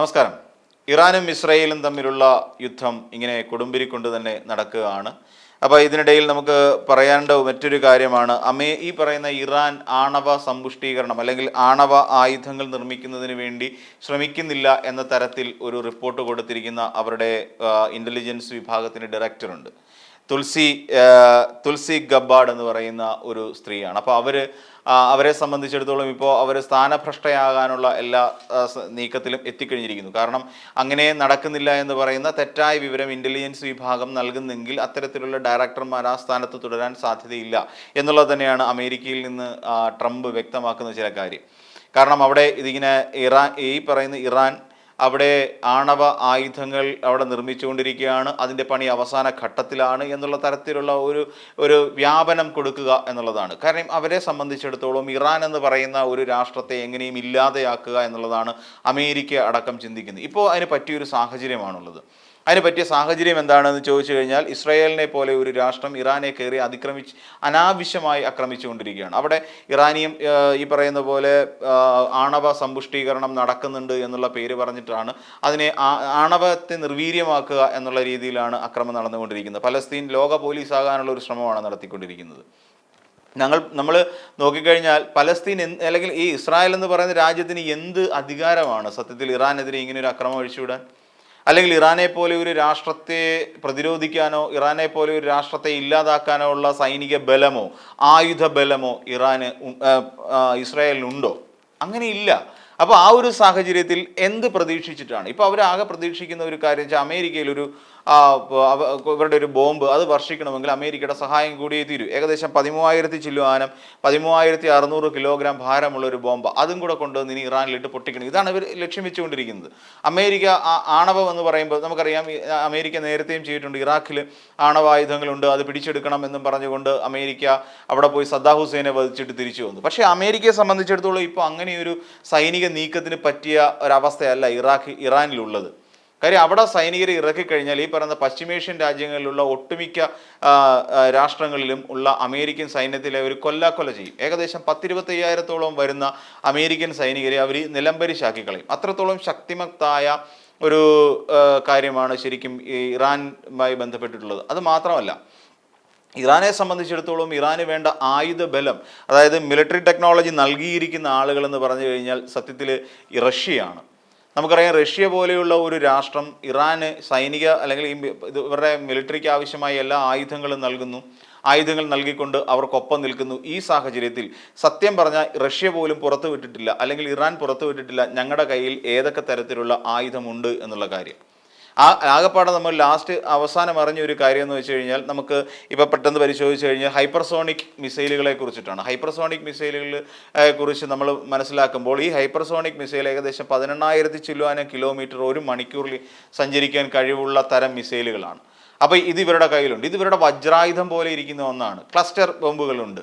നമസ്കാരം. ഇറാനും ഇസ്രയേലും തമ്മിലുള്ള യുദ്ധം ഇങ്ങനെ കൊടുമ്പിരിക്കൊണ്ട് തന്നെ നടക്കുകയാണ്. അപ്പോൾ ഇതിനിടയിൽ നമുക്ക് പറയേണ്ട മറ്റൊരു കാര്യമാണ്. അമേ ഈ പറയുന്ന ഇറാൻ ആണവ സമ്പുഷ്ടീകരണം അല്ലെങ്കിൽ ആണവ ആയുധങ്ങൾ നിർമ്മിക്കുന്നതിന് വേണ്ടി ശ്രമിക്കുന്നില്ല എന്ന തരത്തിൽ ഒരു റിപ്പോർട്ട് കൊടുത്തിരിക്കുന്ന അവരുടെ ഇന്റലിജൻസ് വിഭാഗത്തിന്റെ ഡയറക്ടറുണ്ട് തുൽസി തുൾസി ഗബ്ബാഡ് എന്ന് പറയുന്ന ഒരു സ്ത്രീയാണ്. അപ്പോൾ അവർ അവരെ സംബന്ധിച്ചിടത്തോളം ഇപ്പോൾ അവർ സ്ഥാനഭ്രഷ്ടയാകാനുള്ള എല്ലാ നീക്കത്തിലും എത്തിക്കഴിഞ്ഞിരിക്കുന്നു. കാരണം അങ്ങനെ നടക്കുന്നില്ല എന്ന് പറയുന്ന തെറ്റായ വിവരം ഇന്റലിജൻസ് വിഭാഗം നൽകുന്നെങ്കിൽ അത്തരത്തിലുള്ള ഡയറക്ടർമാർ ആ സ്ഥാനത്ത് തുടരാൻ സാധ്യതയില്ല എന്നുള്ളത് തന്നെയാണ് അമേരിക്കയിൽ നിന്ന് ട്രംപ് വ്യക്തമാക്കുന്ന ചില കാര്യം. കാരണം അവിടെ ഇതിങ്ങനെ ഇറാൻ ഈ പറയുന്ന ഇറാൻ അവിടെ ആണവ ആയുധങ്ങൾ അവിടെ നിർമ്മിച്ചുകൊണ്ടിരിക്കുകയാണ്. അതിന്റെ പണി അവസാന ഘട്ടത്തിലാണ് എന്നുള്ള തരത്തിലുള്ള ഒരു ഒരു വ്യാപനം കൊടുക്കുക എന്നുള്ളതാണ്. കാരണം അവരെ സംബന്ധിച്ചിടത്തോളം ഇറാൻ എന്ന് പറയുന്ന ഒരു രാഷ്ട്രത്തെ എങ്ങനെയും ഇല്ലാതെയാക്കുക എന്നുള്ളതാണ് അമേരിക്ക അടക്കം ചിന്തിക്കുന്നത്. ഇപ്പോൾ അതിന് പറ്റിയൊരു സാഹചര്യമാണുള്ളത്. അതിന് പറ്റിയ സാഹചര്യം എന്താണെന്ന് ചോദിച്ചു കഴിഞ്ഞാൽ ഇസ്രായേലിനെ പോലെ ഒരു രാഷ്ട്രം ഇറാനെ കയറി അതിക്രമിച്ച് അനാവശ്യമായി ആക്രമിച്ചുകൊണ്ടിരിക്കുകയാണ്. അവിടെ ഇറാനിയം ഈ പറയുന്ന പോലെ ആണവ സമ്പുഷ്ടീകരണം നടക്കുന്നുണ്ട് എന്നുള്ള പേര് പറഞ്ഞിട്ടാണ് അതിനെ ആണവത്തെ നിർവീര്യമാക്കുക എന്നുള്ള രീതിയിലാണ് അക്രമം നടന്നുകൊണ്ടിരിക്കുന്നത്. പലസ്തീൻ ലോക പോലീസ് ആകാനുള്ള ഒരു ശ്രമമാണ് നടത്തിക്കൊണ്ടിരിക്കുന്നത്. ഞങ്ങൾ നമ്മൾ നോക്കിക്കഴിഞ്ഞാൽ പലസ്തീൻ അല്ലെങ്കിൽ ഈ ഇസ്രായേൽ എന്ന് പറയുന്ന രാജ്യത്തിന് എന്ത് അധികാരമാണ്? സത്യത്തിൽ ഇറാനെതിരെ ഇങ്ങനെ ഒരു അക്രമം അഴിച്ചുവിടാൻ? അല്ലെങ്കിൽ ഇറാനെ പോലെ ഒരു രാഷ്ട്രത്തെ പ്രതിരോധിക്കാനോ ഇറാനെ പോലെ ഒരു രാഷ്ട്രത്തെ ഇല്ലാതാക്കാനോ ഉള്ള സൈനിക ബലമോ ആയുധ ബലമോ ഇറാന് ഇസ്രായേലിനുണ്ടോ അങ്ങനെ ഇല്ല ഇസ്രായേലിനുണ്ടോ? അങ്ങനെയില്ല. അപ്പോൾ ആ ഒരു സാഹചര്യത്തിൽ എന്ത് പ്രതീക്ഷിച്ചിട്ടാണ്? ഇപ്പോൾ അവരാകെ പ്രതീക്ഷിക്കുന്ന ഒരു കാര്യം വെച്ചാൽ അമേരിക്കയിൽ ഒരു ഇവരുടെ ഒരു ബോംബ് അത് വർഷിക്കണമെങ്കിൽ അമേരിക്കയുടെ സഹായം കൂടിയേ തീരൂ. ഏകദേശം പതിമൂവായിരത്തി ചില്ലുവാനം പതിമൂവായിരത്തി അറുന്നൂറ് കിലോഗ്രാം ഭാരമുള്ള ഒരു ബോംബ് അതും കൂടെ കൊണ്ടുവന്ന് ഇനി ഇറാനിലിട്ട് പൊട്ടിക്കണം. ഇതാണ് ഇവർ ലക്ഷ്യം വെച്ചുകൊണ്ടിരിക്കുന്നത്. അമേരിക്ക ആണവം എന്ന് പറയുമ്പോൾ നമുക്കറിയാം അമേരിക്ക നേരത്തെയും ചെയ്തിട്ടുണ്ട്. ഇറാഖിൽ ആണവായുധങ്ങളുണ്ട് അത് പിടിച്ചെടുക്കണം എന്നും പറഞ്ഞുകൊണ്ട് അമേരിക്ക അവിടെ പോയി സദ്ദാം ഹുസൈനെ വധിച്ചിട്ട് തിരിച്ചു വന്നു. പക്ഷേ അമേരിക്കയെ സംബന്ധിച്ചിടത്തോളം ഇപ്പോൾ അങ്ങനെയൊരു സൈനിക നീക്കത്തിന് പറ്റിയ ഒരവസ്ഥയല്ല ഇറാഖ് ഇറാനിലുള്ളത്. കാര്യം അവിടെ സൈനികരെ ഇറക്കിക്കഴിഞ്ഞാൽ ഈ പറയുന്ന പശ്ചിമേഷ്യൻ രാജ്യങ്ങളിലുള്ള ഒട്ടുമിക്ക രാഷ്ട്രങ്ങളിലും ഉള്ള അമേരിക്കൻ സൈന്യത്തിലെ ഒരു കൊല്ലാക്കൊല ചെയ്യും. ഏകദേശം പത്തിരുപത്തയ്യായിരത്തോളം വരുന്ന അമേരിക്കൻ സൈനികരെ അവർ നിലംപരിശാക്കി കളയും. അത്രത്തോളം ശക്തിമത്തായ ഒരു കാര്യമാണ് ശരിക്കും ഈ ഇറാനുമായി ബന്ധപ്പെട്ടിട്ടുള്ളത്. അത് മാത്രമല്ല ഇറാനെ സംബന്ധിച്ചിടത്തോളം ഇറാന് വേണ്ട ആയുധ ബലം അതായത് മിലിറ്ററി ടെക്നോളജി നൽകിയിരിക്കുന്ന ആളുകൾ എന്ന് പറഞ്ഞു കഴിഞ്ഞാൽ സത്യത്തിൽ റഷ്യയാണ്. നമുക്കറിയാം റഷ്യ പോലെയുള്ള ഒരു രാഷ്ട്രം ഇറാന് സൈനിക അല്ലെങ്കിൽ ഇവരുടെ മിലിറ്ററിക്ക് ആവശ്യമായ എല്ലാ ആയുധങ്ങളും നൽകുന്നു. ആയുധങ്ങൾ നൽകിക്കൊണ്ട് അവർക്കൊപ്പം നിൽക്കുന്നു. ഈ സാഹചര്യത്തിൽ സത്യം പറഞ്ഞാൽ റഷ്യ പോലും പുറത്തു വിട്ടിട്ടില്ല അല്ലെങ്കിൽ ഇറാൻ പുറത്തു വിട്ടിട്ടില്ല ഞങ്ങളുടെ കയ്യിൽ ഏതൊക്കെ തരത്തിലുള്ള ആയുധമുണ്ട് എന്നുള്ള കാര്യം. ആ ആകെപ്പാടെ നമ്മൾ ലാസ്റ്റ് അവസാനം അറിഞ്ഞ ഒരു കാര്യം എന്ന് വെച്ച് കഴിഞ്ഞാൽ നമുക്ക് ഇപ്പോൾ പെട്ടെന്ന് പരിശോധിച്ച് കഴിഞ്ഞാൽ ഹൈപ്പർസോണിക് മിസൈലുകളെ കുറിച്ചിട്ടാണ്. ഹൈപ്പർസോണിക് മിസൈലുകളെ കുറിച്ച് നമ്മൾ മനസ്സിലാക്കുമ്പോൾ ഈ ഹൈപ്പർസോണിക് മിസൈൽ ഏകദേശം പതിനെണ്ണായിരത്തി ചില്ലുവാനം കിലോമീറ്റർ ഒരു മണിക്കൂറിൽ സഞ്ചരിക്കാൻ കഴിവുള്ള തരം മിസൈലുകളാണ് അപ്പോൾ ഇത് ഇവരുടെ കയ്യിലുണ്ട്. ഇത് ഇവരുടെ വജ്രായുധം പോലെ ഇരിക്കുന്ന ഒന്നാണ്. ക്ലസ്റ്റർ ബോംബുകളുണ്ട്.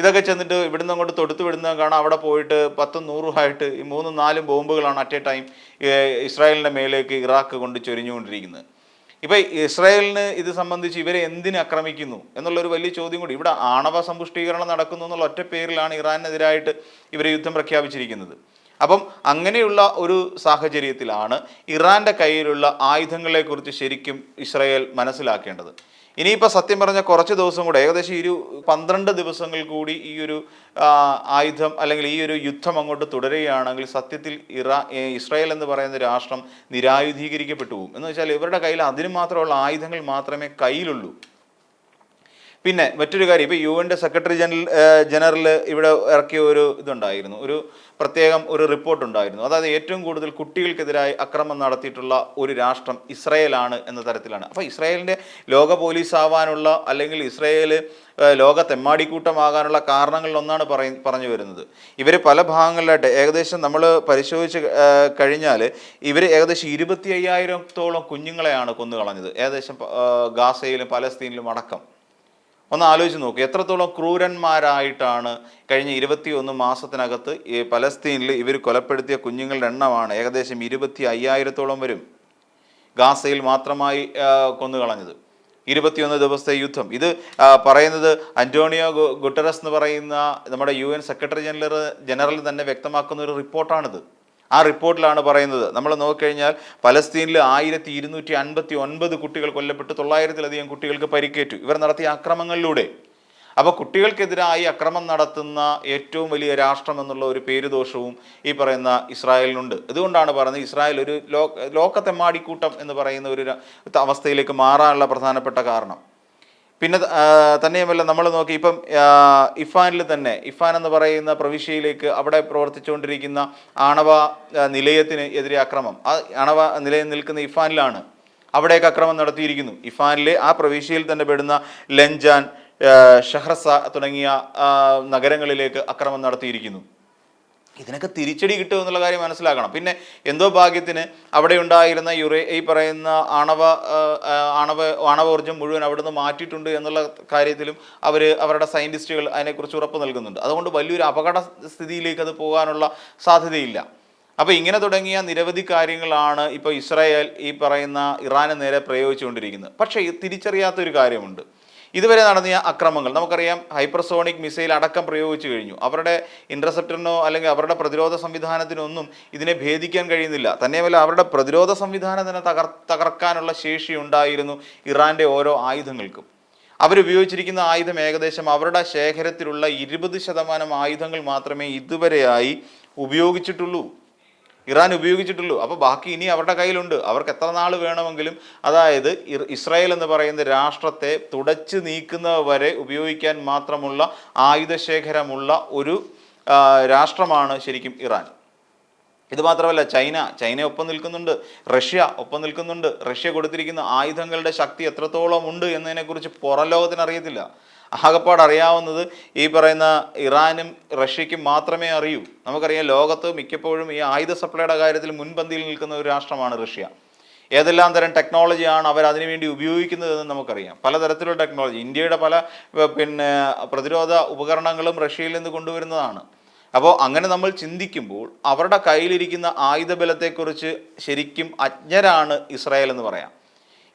ഇതൊക്കെ ചെന്നിട്ട് ഇവിടുന്ന് അങ്ങോട്ട് തൊടുത്ത് വിടുന്ന കാണാം. അവിടെ പോയിട്ട് പത്തും നൂറുമായിട്ട് ഈ മൂന്നും നാലും ബോംബുകളാണ് അറ്റ് എ ടൈം ഇസ്രായേലിന്റെ മേലേക്ക് ഇറാഖ് കൊണ്ട് ചൊരിഞ്ഞുകൊണ്ടിരിക്കുന്നത്. ഇപ്പം ഇസ്രായേലിന് ഇത് സംബന്ധിച്ച് ഇവരെ എന്തിന് ആക്രമിക്കുന്നു എന്നുള്ളൊരു വലിയ ചോദ്യം കൂടി. ഇവിടെ ആണവ സമ്പുഷ്ടീകരണം നടക്കുന്നു എന്നുള്ള ഒറ്റ പേരിലാണ് ഇറാനെതിരായിട്ട് ഇവർ യുദ്ധം പ്രഖ്യാപിച്ചിരിക്കുന്നത്. അപ്പം അങ്ങനെയുള്ള ഒരു സാഹചര്യത്തിലാണ് ഇറാന്റെ കയ്യിലുള്ള ആയുധങ്ങളെക്കുറിച്ച് ശരിക്കും ഇസ്രയേൽ മനസ്സിലാക്കേണ്ടത്. ഇനിയിപ്പോൾ സത്യം പറഞ്ഞ കുറച്ച് ദിവസം കൂടെ ഏകദേശം ഈ ഒരു പന്ത്രണ്ട് ദിവസങ്ങൾ കൂടി ഈ ഒരു ആയുധം അല്ലെങ്കിൽ ഈ ഒരു യുദ്ധം അങ്ങോട്ട് തുടരുകയാണെങ്കിൽ സത്യത്തിൽ ഇറാ ഇസ്രായേൽ എന്ന് പറയുന്ന രാഷ്ട്രം നിരായുധീകരിക്കപ്പെട്ടു പോകും. എന്ന് വെച്ചാൽ ഇവരുടെ കയ്യിൽ അതിന് മാത്രമുള്ള ആയുധങ്ങൾ മാത്രമേ കയ്യിലുള്ളൂ. പിന്നെ മറ്റൊരു കാര്യം ഇപ്പോൾ യു എന്റെ സെക്രട്ടറി ജനറൽ ജനറൽ ഇവിടെ ഇറക്കിയ ഒരു ഇതുണ്ടായിരുന്നു. ഒരു പ്രത്യേകം ഒരു റിപ്പോർട്ട് ഉണ്ടായിരുന്നു. അതായത് ഏറ്റവും കൂടുതൽ കുട്ടികൾക്കെതിരായി അക്രമം നടത്തിയിട്ടുള്ള ഒരു രാഷ്ട്രം ഇസ്രയേലാണ് എന്ന തരത്തിലാണ്. അപ്പോൾ ഇസ്രയേലിന്റെ ലോക പോലീസ് ആവാനുള്ള അല്ലെങ്കിൽ ഇസ്രായേൽ ലോകത്തെമ്മാടിക്കൂട്ടമാകാനുള്ള ലോക തെമ്മാടിക്കൂട്ടമാകാനുള്ള കാരണങ്ങളിലൊന്നാണ് പറയ പറഞ്ഞു വരുന്നത്. ഇവർ പല ഭാഗങ്ങളിലായിട്ട് ഏകദേശം നമ്മൾ പരിശോധിച്ച് കഴിഞ്ഞാൽ ഇവർ ഏകദേശം ഇരുപത്തി അയ്യായിരത്തോളം കുഞ്ഞുങ്ങളെയാണ് കൊന്നു കളഞ്ഞത് ഏകദേശം ഗാസയിലും പലസ്തീനിലും അടക്കം. ഒന്ന് ആലോചിച്ച് നോക്കുക എത്രത്തോളം ക്രൂരന്മാരായിട്ടാണ് കഴിഞ്ഞ ഇരുപത്തിയൊന്ന് മാസത്തിനകത്ത് ഈ പലസ്തീനിൽ ഇവർ കൊലപ്പെടുത്തിയ കുഞ്ഞുങ്ങളുടെ എണ്ണമാണ് ഏകദേശം ഇരുപത്തി അയ്യായിരത്തോളം വരും. ഗാസയിൽ മാത്രമായി കൊന്നു കൊന്നുകളഞ്ഞത്. ഇരുപത്തിയൊന്ന് ദിവസത്തെ യുദ്ധം. ഇത് പറയുന്നത് അന്റോണിയോ ഗുട്ടറസ് എന്ന് പറയുന്ന നമ്മുടെ U N secretary general general തന്നെ വ്യക്തമാക്കുന്ന ഒരു റിപ്പോർട്ടാണിത്. ആ റിപ്പോർട്ടിലാണ് പറയുന്നത്. നമ്മൾ നോക്കിക്കഴിഞ്ഞാൽ പലസ്തീനിൽ ആയിരത്തി ഇരുന്നൂറ്റി അൻപത്തി ഒൻപത് കുട്ടികൾ കൊല്ലപ്പെട്ടു തൊള്ളായിരത്തിലധികം കുട്ടികൾക്ക് പരിക്കേറ്റു. ഇവർ നടത്തിയ അക്രമങ്ങളിലൂടെ. അപ്പോൾ കുട്ടികൾക്കെതിരായി അക്രമം നടത്തുന്ന ഏറ്റവും വലിയ രാഷ്ട്രം എന്നുള്ള ഒരു പേരുദോഷവും ഈ പറയുന്ന ഇസ്രായേലിനുണ്ട്. അതുകൊണ്ടാണ് പറയുന്നത് ഇസ്രായേൽ ഒരു ലോ ലോകത്തെമ്മാടിക്കൂട്ടം എന്ന് പറയുന്ന ഒരു അവസ്ഥയിലേക്ക് മാറാനുള്ള പ്രധാനപ്പെട്ട കാരണം. പിന്നെ തന്നെയുമല്ല നമ്മൾ നോക്കി ഇപ്പം ഇഫാനിൽ തന്നെ ഇഫാൻ എന്ന് പറയുന്ന പ്രവിശ്യയിലേക്ക് അവിടെ പ്രവർത്തിച്ചുകൊണ്ടിരിക്കുന്ന ആണവ നിലയത്തിന് എതിരെ അക്രമം. ആ ആണവ നിലയം നിൽക്കുന്ന ഇഫാനിലാണ് അവിടേക്ക് അക്രമം നടത്തിയിരിക്കുന്നു. ഇഫാനിലെ ആ പ്രവിശ്യയിൽ തന്നെ പെടുന്ന ലഞ്ചാൻ ഷഹ്റസ തുടങ്ങിയ നഗരങ്ങളിലേക്ക് അക്രമം നടത്തിയിരിക്കുന്നു. ഇതിനൊക്കെ തിരിച്ചടി കിട്ടും എന്നുള്ള കാര്യം മനസ്സിലാക്കണം. പിന്നെ എന്തോ ഭാഗ്യത്തിന് അവിടെ ഉണ്ടായിരുന്ന യുറേ ഈ പറയുന്ന ആണവ ആണവ ആണവോർജം മുഴുവൻ അവിടുന്ന് മാറ്റിയിട്ടുണ്ട് എന്നുള്ള കാര്യത്തിലും അവർ അവരുടെ സയന്റിസ്റ്റുകൾ അതിനെക്കുറിച്ച് ഉറപ്പ് നൽകുന്നുണ്ട്. അതുകൊണ്ട് വലിയൊരു അപകട സ്ഥിതിയിലേക്ക് അത് പോകാനുള്ള സാധ്യതയില്ല. അപ്പോൾ ഇങ്ങനെ തുടങ്ങിയ നിരവധി കാര്യങ്ങളാണ് ഇപ്പോൾ ഇസ്രായേൽ ഈ പറയുന്ന ഇറാന് നേരെ പ്രയോഗിച്ചുകൊണ്ടിരിക്കുന്നത്. പക്ഷേ തിരിച്ചറിയാത്തൊരു കാര്യമുണ്ട്. ഇതുവരെ നടത്തിയ അക്രമങ്ങൾ നമുക്കറിയാം ഹൈപ്പർസോണിക് മിസൈൽ അടക്കം പ്രയോഗിച്ചു കഴിഞ്ഞു. അവരുടെ ഇന്റർസെപ്റ്ററിനോ അല്ലെങ്കിൽ അവരുടെ പ്രതിരോധ സംവിധാനത്തിനൊന്നും ഇതിനെ ഭേദിക്കാൻ കഴിയുന്നില്ല. തന്നെയുമല്ല അവരുടെ പ്രതിരോധ സംവിധാനം തന്നെ തകർ തകർക്കാനുള്ള ശേഷി ഉണ്ടായിരുന്നു ഇറാന്റെ ഓരോ ആയുധങ്ങൾക്കും. അവരുപയോഗിച്ചിരിക്കുന്ന ആയുധം ഏകദേശം അവരുടെ ശേഖരത്തിലുള്ള ഇരുപത് ശതമാനം ആയുധങ്ങൾ മാത്രമേ ഇതുവരെയായി ഉപയോഗിച്ചിട്ടുള്ളൂ. ഇറാൻ ഉപയോഗിച്ചിട്ടുള്ളൂ. അപ്പോൾ ബാക്കി ഇനി അവരുടെ കയ്യിലുണ്ട്. അവർക്ക് എത്ര നാൾ വേണമെങ്കിലും അതായത് ഇസ്രായേൽ എന്ന് പറയുന്ന രാഷ്ട്രത്തെ തുടച്ചു നീക്കുന്നത് വരെ ഉപയോഗിക്കാൻ മാത്രമുള്ള ആയുധശേഖരമുള്ള ഒരു രാഷ്ട്രമാണ് ശരിക്കും ഇറാൻ. ഇത് മാത്രമല്ല ചൈന ചൈന ഒപ്പം നിൽക്കുന്നുണ്ട്. റഷ്യ ഒപ്പം നിൽക്കുന്നുണ്ട്. റഷ്യ കൊടുത്തിരിക്കുന്ന ആയുധങ്ങളുടെ ശക്തി എത്രത്തോളം ഉണ്ട് എന്നതിനെക്കുറിച്ച് പുറം ലോകത്തിന് അറിയത്തില്ല. ആകപ്പാട് അറിയാവുന്നത് ഈ പറയുന്ന ഇറാനും റഷ്യയ്ക്കും മാത്രമേ അറിയൂ. നമുക്കറിയാം ലോകത്ത് മിക്കപ്പോഴും ഈ ആയുധ സപ്ലൈയുടെ കാര്യത്തിൽ മുൻപന്തിയിൽ നിൽക്കുന്ന ഒരു രാഷ്ട്രമാണ് റഷ്യ. ഏതെല്ലാം തരം ടെക്നോളജിയാണ് അവർ അതിനുവേണ്ടി ഉപയോഗിക്കുന്നതെന്ന് നമുക്കറിയാം. പലതരത്തിലുള്ള ടെക്നോളജി. ഇന്ത്യയുടെ പല പിന്നെ പ്രതിരോധ ഉപകരണങ്ങളും റഷ്യയിൽ നിന്ന് കൊണ്ടുവരുന്നതാണ്. അപ്പോൾ അങ്ങനെ നമ്മൾ ചിന്തിക്കുമ്പോൾ അവരുടെ കയ്യിലിരിക്കുന്ന ആയുധബലത്തെക്കുറിച്ച് ശരിക്കും അജ്ഞരാണ് ഇസ്രായേൽ എന്ന് പറയാം.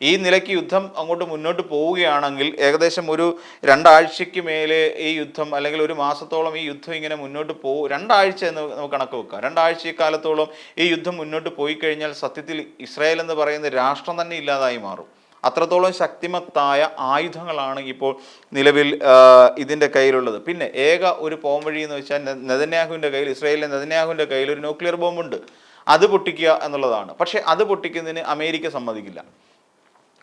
ഈ നിലയ്ക്ക് യുദ്ധം അങ്ങോട്ട് മുന്നോട്ട് പോവുകയാണെങ്കിൽ ഏകദേശം ഒരു രണ്ടാഴ്ചയ്ക്ക് മേലെ ഈ യുദ്ധം അല്ലെങ്കിൽ ഒരു മാസത്തോളം ഈ യുദ്ധം ഇങ്ങനെ മുന്നോട്ട് പോകും രണ്ടാഴ്ച എന്ന് നമുക്ക് കണക്ക് വെക്കാം. രണ്ടാഴ്ച കാലത്തോളം ഈ യുദ്ധം മുന്നോട്ട് പോയി കഴിഞ്ഞാൽ സത്യത്തിൽ ഇസ്രായേൽ എന്ന് പറയുന്ന രാഷ്ട്രം തന്നെ ഇല്ലാതായി മാറും. അത്രത്തോളം ശക്തിമത്തായ ആയുധങ്ങളാണ് ഇപ്പോൾ നിലവിൽ ഇതിന്റെ കയ്യിലുള്ളത്. പിന്നെ ഏക ഒരു പോംവഴി എന്ന് വെച്ചാൽ നെതന്യാഹുവിന്റെ കയ്യിൽ ഇസ്രായേലിലെ നെതന്യാഹുവിന്റെ കയ്യിൽ ഒരു ന്യൂക്ലിയർ ബോംബുണ്ട്. അത് പൊട്ടിക്കുക എന്നുള്ളതാണ്. പക്ഷേ അത് പൊട്ടിക്കുന്നതിന് അമേരിക്ക സമ്മതിക്കില്ല.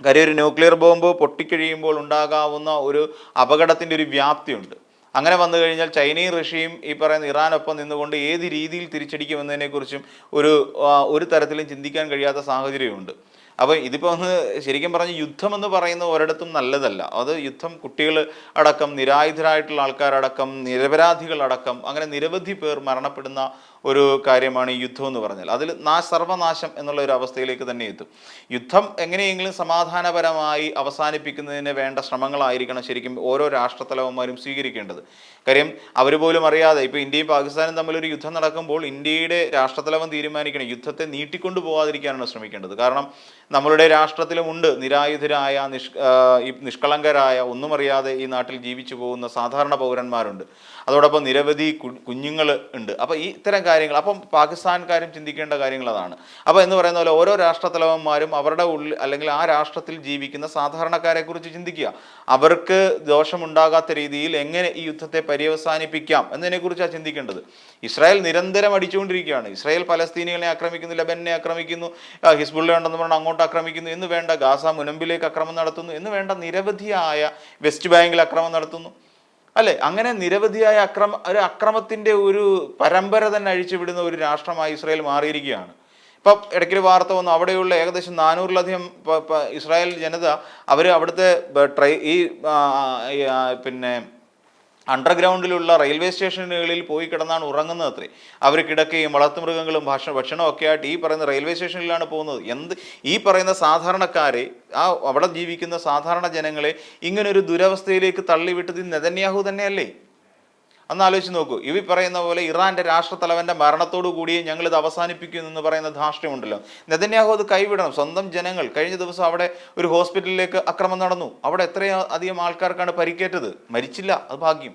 കാര്യം ഒരു ന്യൂക്ലിയർ ബോംബ് പൊട്ടിക്കഴിയുമ്പോൾ ഉണ്ടാകാവുന്ന ഒരു അപകടത്തിന്റെ ഒരു വ്യാപ്തിയുണ്ട്. അങ്ങനെ വന്നു കഴിഞ്ഞാൽ ചൈനയും റഷ്യയും ഈ പറയുന്ന ഇറാനൊപ്പം നിന്നുകൊണ്ട് ഏത് രീതിയിൽ തിരിച്ചടിക്കുമെന്നതിനെക്കുറിച്ചും ഒരു ഒരു തരത്തിലും ചിന്തിക്കാൻ കഴിയാത്ത സാഹചര്യമുണ്ട്. അപ്പോൾ ഇതിപ്പോൾ ഒന്ന് ശരിക്കും പറഞ്ഞ് യുദ്ധം എന്ന് പറയുന്ന ഒരിടത്തും നല്ലതല്ല. അത് യുദ്ധം കുട്ടികൾ അടക്കം നിരായുധരായിട്ടുള്ള ആൾക്കാരടക്കം നിരപരാധികളടക്കം അങ്ങനെ നിരവധി പേർ മരണപ്പെടുന്ന ഒരു കാര്യമാണ് ഈ യുദ്ധം എന്ന് പറഞ്ഞാൽ. അതിൽ നാ സർവനാശം എന്നുള്ള ഒരു അവസ്ഥയിലേക്ക് തന്നെ എത്തും. യുദ്ധം എങ്ങനെയെങ്കിലും സമാധാനപരമായി അവസാനിപ്പിക്കുന്നതിന് വേണ്ട ശ്രമങ്ങളായിരിക്കണം ശരിക്കും ഓരോ രാഷ്ട്രത്തലവന്മാരും സ്വീകരിക്കേണ്ടത്. കാര്യം അവർ പോലും അറിയാതെ ഇപ്പോൾ ഇന്ത്യയും പാകിസ്ഥാനും തമ്മിലൊരു യുദ്ധം നടക്കുമ്പോൾ ഇന്ത്യയുടെ രാഷ്ട്രത്തലവൻ തീരുമാനിക്കണം. യുദ്ധത്തെ നീട്ടിക്കൊണ്ടു പോകാതിരിക്കാനാണ് ശ്രമിക്കേണ്ടത്. കാരണം നമ്മളുടെ രാഷ്ട്രത്തിലുമുണ്ട് നിരായുധരായ നിഷ് നിഷ്കളങ്കരായ ഒന്നും അറിയാതെ ഈ നാട്ടിൽ ജീവിച്ചു പോകുന്ന സാധാരണ പൗരന്മാരുണ്ട്. അതോടൊപ്പം നിരവധി കുഞ്ഞുങ്ങൾ ഉണ്ട്. അപ്പോൾ ഈ ഇത്തരം കാര്യങ്ങൾ അപ്പം പാകിസ്ഥാൻകാരും ചിന്തിക്കേണ്ട കാര്യങ്ങൾ അതാണ്. അപ്പോൾ എന്ന് പറയുന്ന പോലെ ഓരോ രാഷ്ട്രത്തലവന്മാരും അവരുടെ ഉള്ളിൽ അല്ലെങ്കിൽ ആ രാഷ്ട്രത്തിൽ ജീവിക്കുന്ന സാധാരണക്കാരെ കുറിച്ച് ചിന്തിക്കുക. അവർക്ക് ദോഷമുണ്ടാകാത്ത രീതിയിൽ എങ്ങനെ ഈ യുദ്ധത്തെ പര്യവസാനിപ്പിക്കാം എന്നതിനെക്കുറിച്ചാണ് ചിന്തിക്കേണ്ടത്. ഇസ്രായേൽ നിരന്തരം അടിച്ചുകൊണ്ടിരിക്കുകയാണ്. ഇസ്രായേൽ പലസ്തീനികളെ ആക്രമിക്കുന്നു ലബനെ ആക്രമിക്കുന്നു ഹിസ്ബുള്ള ഉണ്ടെന്ന് പറഞ്ഞാൽ അങ്ങോട്ട് ആക്രമിക്കുന്നു എന്ന് വേണ്ട ഗാസ മുനമ്പിലേക്ക് അക്രമം നടത്തുന്നു എന്ന് വേണ്ട നിരവധിയായ വെസ്റ്റ് ബാങ്കിൽ അക്രമം നടത്തുന്നു. അല്ലെ? അങ്ങനെ നിരവധിയായ അക്രമ ഒരു അക്രമത്തിന്റെ ഒരു പരമ്പര തന്നെ അഴിച്ചുവിടുന്ന ഒരു രാഷ്ട്രമായി ഇസ്രായേൽ മാറിയിരിക്കുകയാണ്. ഇപ്പം ഇടയ്ക്കൊരു വാർത്ത വന്നു അവിടെയുള്ള ഏകദേശം നാനൂറിലധികം ഇസ്രായേൽ ജനത അവർ അവിടുത്തെ ട്രൈ ഈ പിന്നെ അണ്ടർഗ്രൗണ്ടിലുള്ള റെയിൽവേ സ്റ്റേഷനുകളിൽ പോയി കിടന്നാണ് ഉറങ്ങുന്നത് അത്രേ. അവർ കിടക്കുകയും വളർത്തുമൃഗങ്ങളും ഭക്ഷണ ഭക്ഷണമൊക്കെ ആയിട്ട് ഈ പറയുന്ന റെയിൽവേ സ്റ്റേഷനിലാണ് പോകുന്നത്. എന്ത് ഈ പറയുന്ന സാധാരണക്കാരെ ആ അവിടെ ജീവിക്കുന്ന സാധാരണ ജനങ്ങളെ ഇങ്ങനൊരു ദുരവസ്ഥയിലേക്ക് തള്ളിവിട്ടത് നെതന്യാഹു തന്നെയല്ലേ? അന്ന് ആലോചിച്ച് നോക്കൂ. ഇവി പറയുന്ന പോലെ ഇറാന്റെ രാഷ്ട്രത്തലവന്റെ മരണത്തോടു കൂടിയേ ഞങ്ങൾ ഇത് അവസാനിപ്പിക്കുമെന്ന് പറയുന്ന ധാർഷ്ട്യമുണ്ടല്ലോ. നെതന്യാഹു അത് കൈവിടണം. സ്വന്തം ജനങ്ങൾ കഴിഞ്ഞ ദിവസം അവിടെ ഒരു ഹോസ്പിറ്റലിലേക്ക് അക്രമം നടന്നു. അവിടെ എത്രയോ അധികം ആൾക്കാർക്കാണ് പരിക്കേറ്റത്. മരിച്ചില്ല. അത് ഭാഗ്യം.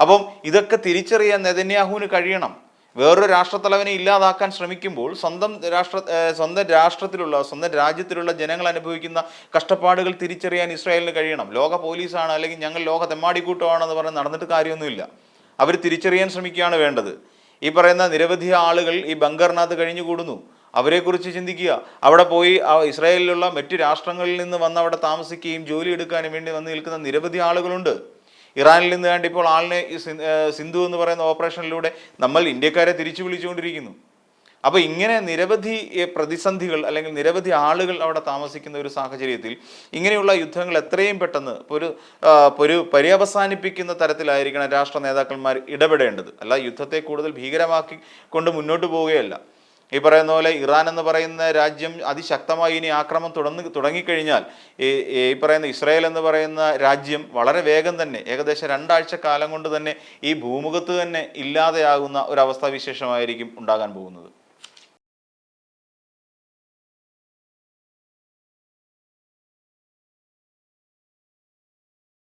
അപ്പം ഇതൊക്കെ തിരിച്ചറിയാൻ നെതന്യാഹുവിന് കഴിയണം. വേറൊരു രാഷ്ട്രത്തലവനെ ഇല്ലാതാക്കാൻ ശ്രമിക്കുമ്പോൾ സ്വന്തം രാഷ്ട്ര സ്വന്തം രാഷ്ട്രത്തിലുള്ള സ്വന്തം രാജ്യത്തിലുള്ള ജനങ്ങൾ അനുഭവിക്കുന്ന കഷ്ടപ്പാടുകൾ തിരിച്ചറിയാൻ ഇസ്രായേലിന് കഴിയണം. ലോക പോലീസാണ് അല്ലെങ്കിൽ ഞങ്ങൾ ലോക തെമ്മാടിക്കൂട്ടമാണെന്ന് പറഞ്ഞ് നടന്നിട്ട് കാര്യമൊന്നുമില്ല. അവർ തിരിച്ചറിയാൻ ശ്രമിക്കുകയാണ് വേണ്ടത്. ഈ പറയുന്ന നിരവധി ആളുകൾ ഈ ബങ്കറിനകത്ത് കഴിഞ്ഞുകൂടുന്നു. അവരെക്കുറിച്ച് ചിന്തിക്കുക. അവിടെ പോയി ഇസ്രായേലിലുള്ള മറ്റു രാഷ്ട്രങ്ങളിൽ നിന്ന് വന്ന് അവിടെ താമസിക്കുകയും ജോലി എടുക്കാനും വേണ്ടി വന്ന് നിൽക്കുന്ന നിരവധി ആളുകളുണ്ട്. ഇറാനിൽ നിന്ന് വേണ്ടി ഇപ്പോൾ ആളിനെ സിന്ധു എന്ന് പറയുന്ന ഓപ്പറേഷനിലൂടെ നമ്മൾ ഇന്ത്യക്കാരെ തിരിച്ചു വിളിച്ചുകൊണ്ടിരിക്കുന്നു. അപ്പോൾ ഇങ്ങനെ നിരവധി പ്രതിസന്ധികൾ അല്ലെങ്കിൽ നിരവധി ആളുകൾ അവിടെ താമസിക്കുന്ന ഒരു സാഹചര്യത്തിൽ ഇങ്ങനെയുള്ള യുദ്ധങ്ങൾ എത്രയും പെട്ടെന്ന് ഒരു ഒരു പര്യവസാനിപ്പിക്കുന്ന തരത്തിലായിരിക്കണം രാഷ്ട്ര നേതാക്കന്മാർ ഇടപെടേണ്ടത്. അല്ല യുദ്ധത്തെ കൂടുതൽ ഭീകരമാക്കി കൊണ്ട് മുന്നോട്ട് പോവുകയല്ല. ഈ പറയുന്ന പോലെ ഇറാൻ എന്ന് പറയുന്ന രാജ്യം അതിശക്തമായി ഇനി ആക്രമണം തുടങ്ങി തുടങ്ങിക്കഴിഞ്ഞാൽ ഈ പറയുന്ന ഇസ്രായേൽ എന്ന് പറയുന്ന രാജ്യം വളരെ വേഗം തന്നെ ഏകദേശം രണ്ടാഴ്ച കാലം കൊണ്ട് തന്നെ ഈ ഭൂമുഖത്ത് തന്നെ ഇല്ലാതെയാകുന്ന ഒരവസ്ഥാവിശേഷമായിരിക്കും ഉണ്ടാകാൻ പോകുന്നത്.